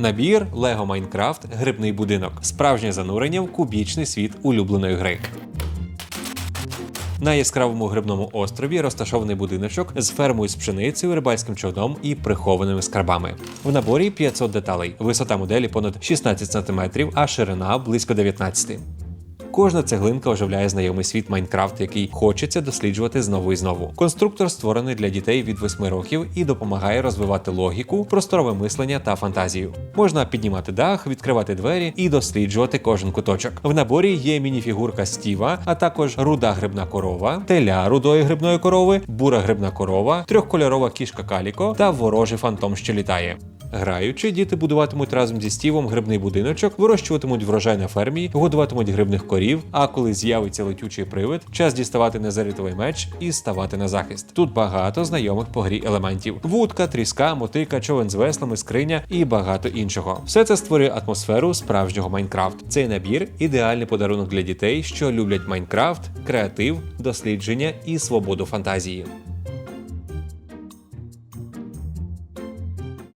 Набір Лего Майнкрафт, Грибний будинок. Справжнє занурення в кубічний світ улюбленої гри. На яскравому грибному острові розташований будиночок з фермою з пшеницею, рибальським човном і прихованими скарбами. В наборі 500 деталей. Висота моделі понад 16 см, а ширина близько 19 Кожна цеглинка оживляє знайомий світ Майнкрафт, який хочеться досліджувати знову і знову. Конструктор створений для дітей від 8 років і допомагає розвивати логіку, просторове мислення та фантазію. Можна піднімати дах, відкривати двері і досліджувати кожен куточок. В наборі є мініфігурка Стіва, а також руда грибна корова, теля рудої грибної корови, бура грибна корова, трьохкольорова кішка Каліко та ворожий фантом, що літає. Граючи, діти будуватимуть разом зі стівом грибний будиночок, вирощуватимуть врожай на фермі, годуватимуть грибних корів. А коли з'явиться летючий привид, час діставати незаритовий меч і ставати на захист. Тут багато знайомих по грі елементів: вудка, тріска, мотика, човен з веслами, скриня і багато іншого. Все це створює атмосферу справжнього Майнкрафт. Цей набір ідеальний подарунок для дітей, що люблять Майнкрафт, креатив, дослідження і свободу фантазії.